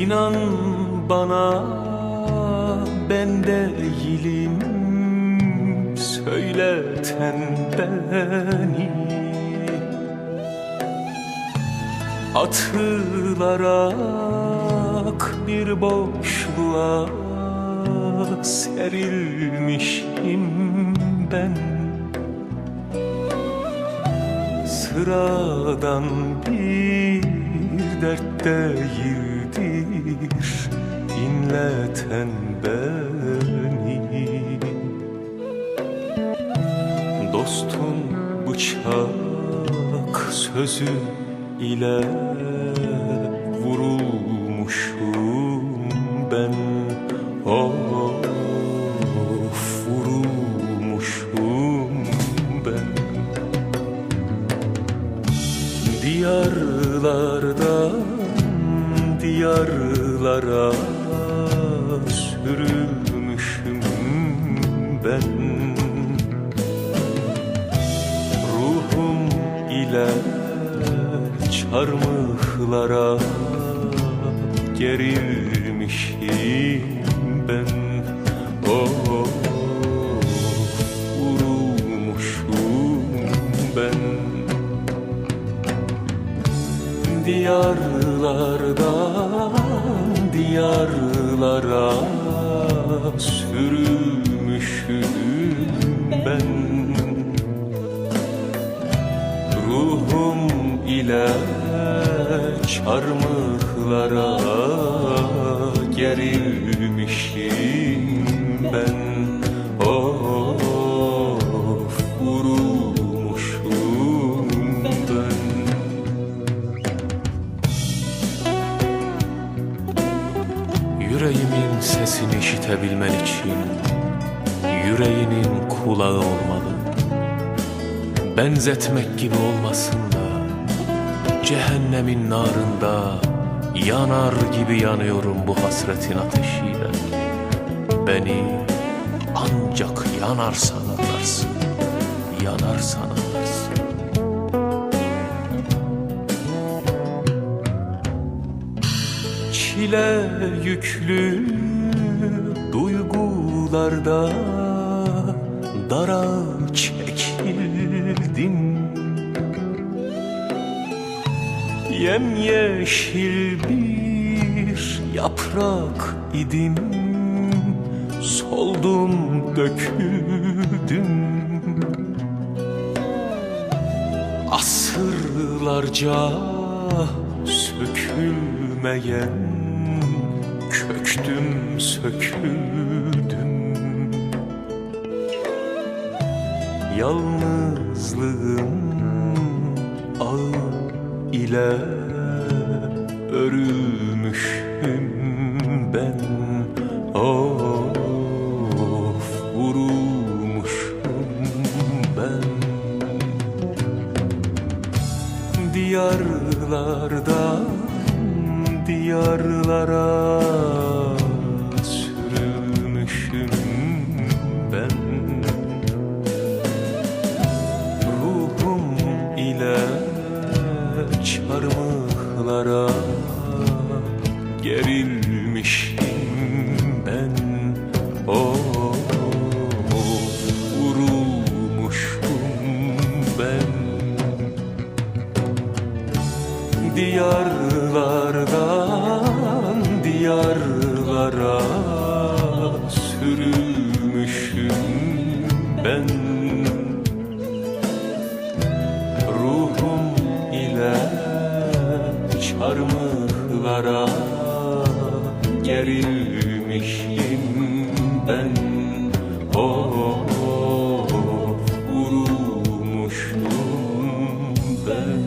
İnan bana ben değilim. Söyleten beni. Atılarak bir boşluğa serilmişim ben Sıradan bir dert değildir. İnleten beni. Dostum bıçak sözü ile Diyarlardan diyarlara sürülmüşüm ben. Ruhum ile çarmıhlara gerilmişim ben Diyarlardan diyarlara sürülmüşüm ben. Ruhum ile çarmıhlara gerilmişim Yüreğimin sesini işitebilmen için Yüreğinin kulağı olmalı. Benzetmek gibi olmasın da Cehennemin narında Yanar gibi yanıyorum bu hasretin ateşiyle. Beni ancak yanarsan anlarsın Yanarsan anlarsın Çile yüklü duygularda dara çekildim Yemyeşil bir yaprak idim Soldum döküldüm Asırlarca sökülmeyen Köktüm söküldüm. Yalnızlığın ağı ile örülmüşüm ben. Of vurulmuşum ben. Diyarlardan diyarlara sürülmüşüm ben. Ruhum ile çarmıhlara gerilmişim ben. Of vurulmuşum ben Diyarlardan diyarlara sürülmüşüm ben. Ruhum ile çarmıhlara gerilmişim ben. Oh, oh, oh vurulmuşum ben.